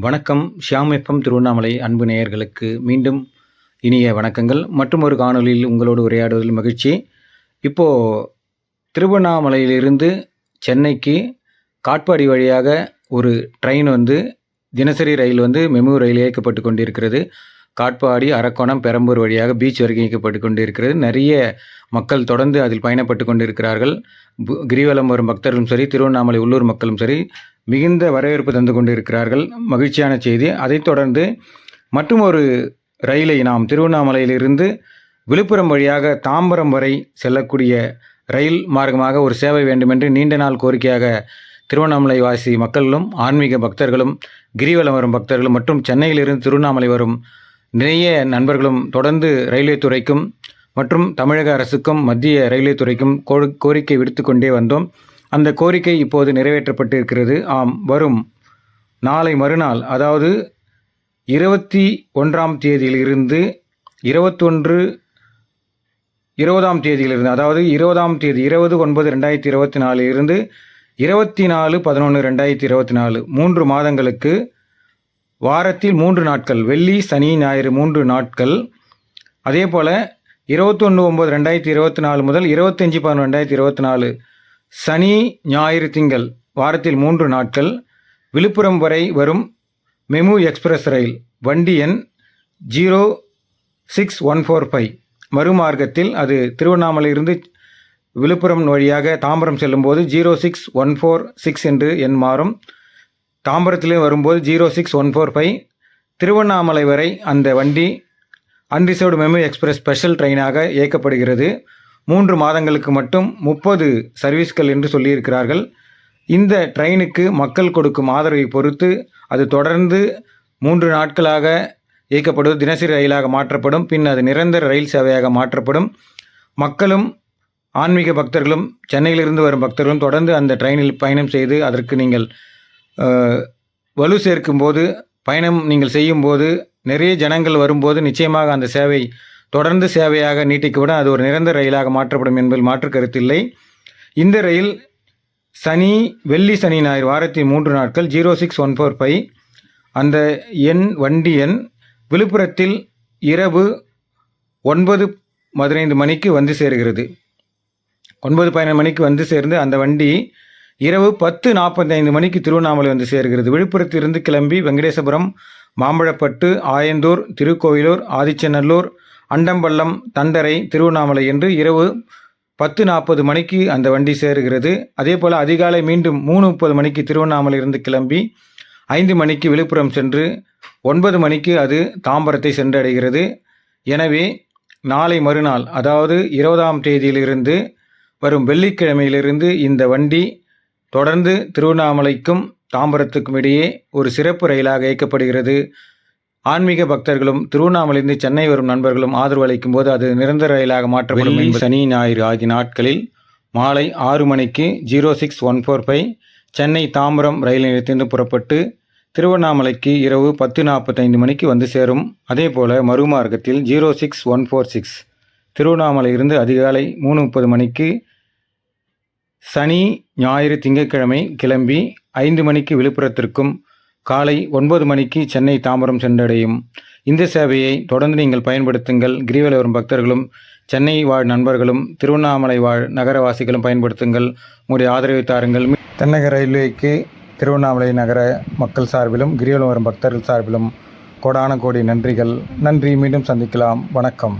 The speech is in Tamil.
வணக்கம். ஷியாம் எஃப்எம் திருவண்ணாமலை அன்பு நேயர்களுக்கு மீண்டும் இனிய வணக்கங்கள். மற்றும் ஒரு காணொலியில் உங்களோடு உரையாடுவதில் மகிழ்ச்சி. இப்போது திருவண்ணாமலையிலிருந்து சென்னைக்கு காட்பாடி வழியாக ஒரு ட்ரெயின் வந்து தினசரி ரயில் வந்து மெமு ரயில் இயக்கப்பட்டு கொண்டிருக்கிறது. காட்பாடி அரக்கோணம் பெரம்பூர் வழியாக பீச் வரைக்கும் இயக்கப்பட்டு கொண்டிருக்கிறது. நிறைய மக்கள் தொடர்ந்து அதில் பயணப்பட்டு கொண்டிருக்கிறார்கள். பு- கிரிவலம் வரும் பக்தர்களும் சரி திருவண்ணாமலை உள்ளூர் மக்களும் சரி மிகுந்த வரவேற்பு தந்து கொண்டு இருக்கிறார்கள் மகிழ்ச்சியான செய்தி. அதைத் தொடர்ந்து மற்றும் ஒரு ரயிலை நாம் திருவண்ணாமலையிலிருந்து விழுப்புரம் வழியாக தாம்பரம் வரை செல்லக்கூடிய ரயில் மார்க்கமாக ஒரு சேவை வேண்டுமென்று நீண்ட நாள் கோரிக்கையாக திருவண்ணாமலை வாசி மக்களும் ஆன்மீக பக்தர்களும் கிரிவலம் வரும் பக்தர்களும் மற்றும் சென்னையிலிருந்து திருவண்ணாமலை வரும் நிறைய நண்பர்களும் தொடர்ந்து ரயில்வே துறைக்கும் மற்றும் தமிழக அரசுக்கும் மத்திய ரயில்வே துறைக்கும் கோ- கோரிக்கை விடுத்து கொண்டே வந்தோம். அந்த கோரிக்கை இப்போது நிறைவேற்றப்பட்டு இருக்கிறது ஆம் வரும் நாளை மறுநாள் அதாவது இருபத்தி ஒன்றாம் தேதியிலிருந்து இருபத்தொன்று இருபதாம் தேதியிலிருந்து அதாவது இருபதாம் தேதி இருபது ஒன்பது ரெண்டாயிரத்தி இருபத்தி நாலிலிருந்து இருபத்தி நாலு பதினொன்று ரெண்டாயிரத்தி இருபத்தி நாலு மூன்று மாதங்களுக்கு வாரத்தில் மூன்று நாட்கள் வெள்ளி சனி ஞாயிறு மூன்று நாட்கள். அதே போல் இருபத்தொன்று ஒம்பது ரெண்டாயிரத்தி இருபத்தி நாலு முதல் இருபத்தஞ்சி பதினொன்று ரெண்டாயிரத்தி இருபத்தி நாலு சனி ஞாயிறு திங்கள் வாரத்தில் மூன்று நாட்கள். விழுப்புரம் வரை வரும் மெமு எக்ஸ்பிரஸ் ரயில் வண்டி எண் zero six one four five. மறுமார்க்கத்தில் அது திருவண்ணாமலையிலிருந்து விழுப்புரம் வழியாக தாம்பரம் செல்லும்போது zero six one four six என்று எண் மாறும். தாம்பரத்திலே வரும்போது zero six one four five Tiruvannamalai வரை அந்த வண்டி அன்ரிசர்வ்டு மெமு எக்ஸ்பிரஸ் ஸ்பெஷல் ட்ரெயினாக இயக்கப்படுகிறது. மூன்று மாதங்களுக்கு மட்டும் முப்பது சர்வீஸ்கள் என்று சொல்லியிருக்கிறார்கள். இந்த ட்ரெயினுக்கு மக்கள் கொடுக்கும் ஆதரவை பொறுத்து அது தொடர்ந்து மூன்று நாட்களாக இயக்கப்படுவது. தினசரி ரயிலாக மாற்றப்படும். பின் அது நிரந்தர ரயில் சேவையாக மாற்றப்படும். மக்களும் ஆன்மீக பக்தர்களும் சென்னையிலிருந்து வரும் பக்தர்களும் தொடர்ந்து அந்த ட்ரெயினில் பயணம் செய்து அதற்கு நீங்கள் வலு சேர்க்கும்போது பயணம் நீங்கள் செய்யும்போது நிறைய ஜனங்கள் வரும்போது நிச்சயமாக அந்த சேவை தொடர்ந்து சேவையாக நீட்டிக்கப்படும் அது ஒரு நிரந்தர ரயிலாக மாற்றப்படும் என்பதில் மாற்று கருத்தில்லை இந்த ரயில் சனி வெள்ளி சனி ஞாயிறு வாரத்தின் மூன்று நாட்கள் zero six one four five. அந்த எண் வண்டி எண் விழுப்புரத்தில் இரவு ஒன்பது பதினைந்து மணிக்கு வந்து சேர்கிறது. ஒன்பது பதினைந்து மணிக்கு வந்து சேர்ந்து அந்த வண்டி இரவு பத்து நாற்பத்தைந்து மணிக்கு திருவண்ணாமலை வந்து சேர்கிறது. விழுப்புரத்திலிருந்து கிளம்பி வெங்கடேசபுரம் மாம்பழப்பட்டு ஆயந்தூர் திருக்கோயிலூர் ஆதிச்சநல்லூர் அண்டம்பள்ளம் தண்டரை திருவண்ணாமலை என்று இரவு பத்து நாற்பது மணிக்கு அந்த வண்டி சேருகிறது. அதே போல் அதிகாலை மீண்டும் மூணு முப்பது மணிக்கு திருவண்ணாமலையிலிருந்து கிளம்பி ஐந்து மணிக்கு விழுப்புரம் சென்று ஒன்பது மணிக்கு அது தாம்பரத்தை சென்றடைகிறது. எனவே நாளை மறுநாள் அதாவது இருபதாம் தேதியிலிருந்து வரும் வெள்ளிக்கிழமையிலிருந்து இந்த வண்டி தொடர்ந்து திருவண்ணாமலைக்கும் தாம்பரத்துக்கும் இடையே ஒரு சிறப்பு ரயிலாக இயக்கப்படுகிறது. ஆன்மீக பக்தர்களும் திருவண்ணாமலையிலிருந்து சென்னை வரும் நண்பர்களும் ஆதரவு அளிக்கும் போது அது நிரந்தர ரயிலாக மாற்றப்படும் சனி ஞாயிறு ஆகிய நாட்களில் மாலை ஆறு மணிக்கு zero six one four five Chennai Tambaram ரயில் நிலையத்திலிருந்து புறப்பட்டு திருவண்ணாமலைக்கு இரவு பத்து நாற்பத்தைந்து மணிக்கு வந்து சேரும். அதே போல மறுமார்க்கத்தில் zero six one four six திருவண்ணாமலையிலிருந்து அதிகாலை மூணு முப்பது மணிக்கு சனி ஞாயிறு திங்கட்கிழமை கிளம்பி ஐந்து மணிக்கு விழுப்புரத்திற்கும் காலை ஒன்பது மணிக்கு சென்னை தாம்பரம் சென்றடையும். இந்த சேவையை தொடர்ந்து நீங்கள் பயன்படுத்துங்கள். கிரிவல வரும் பக்தர்களும் சென்னை வாழ் நண்பர்களும் திருவண்ணாமலை வாழ் நகரவாசிகளும் பயன்படுத்துங்கள். உங்களுடைய ஆதரவை தாருங்கள். தென்னக ரயில்வேக்கு திருவண்ணாமலை நகர மக்கள் சார்பிலும் கிரிவலம் வரும் பக்தர்கள் சார்பிலும் கோடான கோடி நன்றிகள். நன்றி. மீண்டும் சந்திக்கலாம். வணக்கம்.